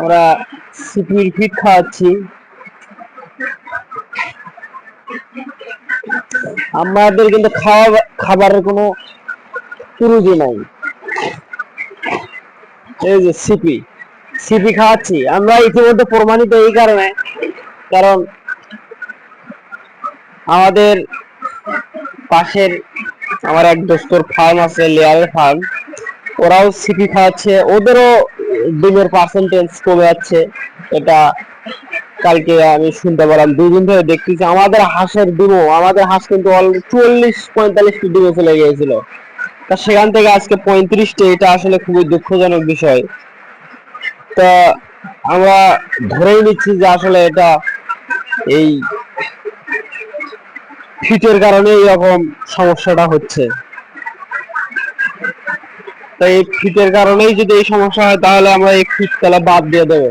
আমরা সিপির ফিট খাওয়াচ্ছি। আমাদের কিন্তু খাওয়া খাবারের কোনো ত্রুটি নাই। এই যে সিপি। সিপি খাওয়াচ্ছি। আমরা ইতিমধ্যে প্রমাণিত এই কারণে। কারণ আমাদের পাশের আমার এক দোস্তর ফার্ম আছে, লেয়ারের ফার্ম ওরাও সিপি খাওয়াচ্ছে। ওদেরও ডিমের পার্সেন্টেজ কমে যাচ্ছে। এটা কালকে আমি শুনতে পেলাম। দুই দিন ধরে দেখতেছি আমাদের হাঁসের ডিমও, আমাদের হাঁস কিন্তু চুয়াল্লিশ পঁয়তাল্লিশটি ডিমে চলে গিয়েছিল। তা সেখান থেকে আজকে পঁয়ত্রিশটি, এটা আসলে খুবই দুঃখজনক বিষয়। তা আমরা ধরেই নিচ্ছি যে আসলে এটা এই ফিটের কারণে এরকম সমস্যাটা হচ্ছে। তাই এই ফিটের কারণেই যদি এই সমস্যা হয়, তাহলে আমরা এই তাহলে বাদ দিয়ে দেবো।